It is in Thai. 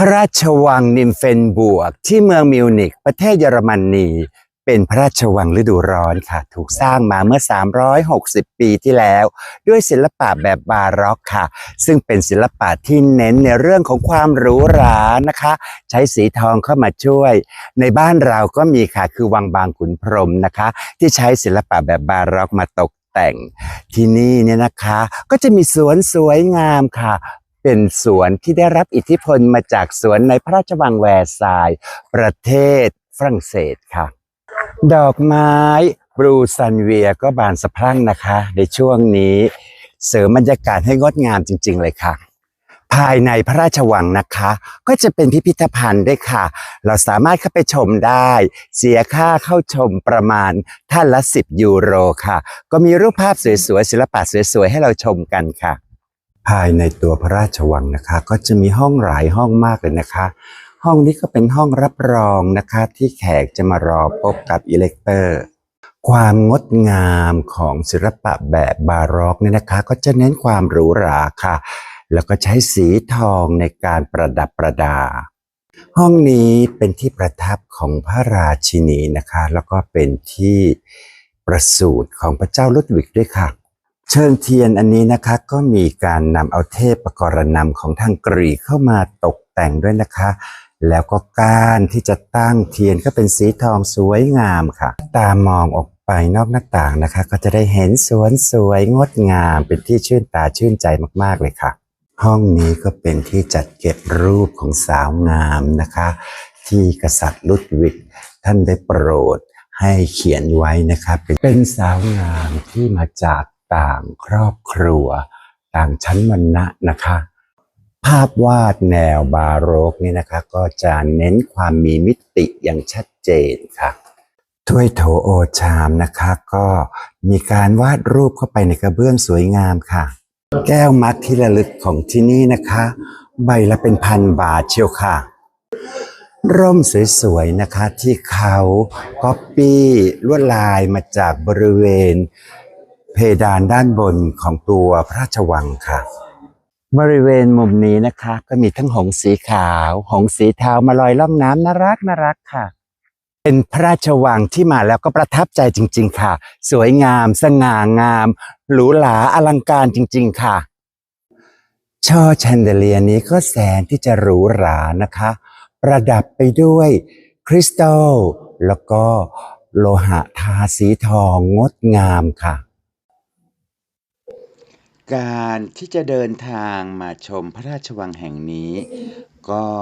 พระราชวังนิมเฟนบวก ที่เมืองมิวนิกประเทศเยอรมนี เป็นพระราชวังฤดูร้อนค่ะ ถูกสร้างมาเมื่อ 360 ปีที่แล้ว ด้วยศิลปะแบบบาร็อกค่ะ ซึ่งเป็นศิลปะที่เน้นในเรื่องของความหรูหรานะคะ ใช้สีทองเข้ามาช่วย ในบ้านเราก็มีค่ะคือวังบางขุนพรหมนะคะ ที่ใช้ศิลปะแบบบาร็อกมาตกแต่งที่นี่เนี่ยนะคะก็จะมีสวนสวยงามค่ะ เป็นสวนที่ได้รับอิทธิพลมาจากสวนในพระราชวังแวร์ซายประเทศฝรั่งเศสค่ะ ดอกไม้บลูซันเวียก็บานสะพรั่งนะคะ ในช่วงนี้ เสริมบรรยากาศให้งดงามจริง ๆ เลยค่ะ ภายในพระราชวังนะคะ ก็จะเป็นพิพิธภัณฑ์ด้วยค่ะ เราสามารถเข้าไปชมได้ เสียค่าเข้าชมประมาณท่านละ 10 ยูโรค่ะ ก็มีรูปภาพสวยๆศิลปะสวยๆให้เราชมกันค่ะ ภายในตัวพระราชวังนะคะ ก็จะมีห้องหลายห้องมากเลยนะคะ ห้องนี้ก็เป็นห้องรับรองนะคะที่แขกจะมารอพบกับอิเล็กเตอร์ ความงดงามของศิลปะแบบบาร็อกเนี่ยนะคะ ก็จะเน้นความหรูหราค่ะ แล้วก็ใช้สีทองในการประดับประดา ห้องนี้เป็นที่ประทับของพระราชินีนะคะ แล้วก็เป็นที่ประสูติของพระเจ้าลุดวิกด้วยค่ะ เชิงเทียนอันนี้นะคะก็มีการนำเอาเทพประกรณำของทางกรีกเข้ามาตกแต่งด้วยนะคะ แล้วก็ก้านที่จะตั้งเทียนก็เป็นสีทองสวยงามค่ะ ตามองออกไปนอกหน้าต่างนะคะ ก็จะได้เห็นสวนสวยงดงามเป็นที่ชื่นตาชื่นใจมากๆเลยค่ะ ห้องนี้ก็เป็นที่จัดเก็บรูปของสาวงามนะคะ ที่กษัตริย์ลุดวิกท่านได้โปรดให้เขียนไว้นะคะเป็นเป็นสาวงามที่มาจาก ต่างครอบครัว ต่างชั้นวรรณะนะคะ ภาพวาดแนวบาโรกนี่นะคะ ก็จะเน้นความมีมิติอย่างชัดเจนค่ะถ้วยโถโอชามนะคะ ก็มีการวาดรูปเข้าไปในกระเบื้องสวยงามค่ะ แก้วมัดที่ระลึกของที่นี่นะคะ ใบละเป็นพันบาทเชียวค่ะ ร่มสวยๆนะคะที่เขาก๊อปปี้ลวดลายมาจากบริเวณ เพดานด้านบนของตัวพระราชวังค่ะ บริเวณมุมนี้นะคะ ก็มีทั้งหงส์สีขาว หงส์สีเทามาลอยล่องน้ำน่ารักน่ารักค่ะ เป็นพระราชวังที่มาแล้วก็ประทับใจจริง ๆ ค่ะ สวยงาม สง่างาม หรูหราอลังการจริง ๆ ค่ะ ช่อแชนเดเลียนี้ก็แสนที่จะหรูหรานะคะ ประดับไปด้วยคริสตัลแล้วก็โลหะทาสีทองงดงามค่ะ การที่จะเดินทางมาชมพระราชวังแห่งนี้ก็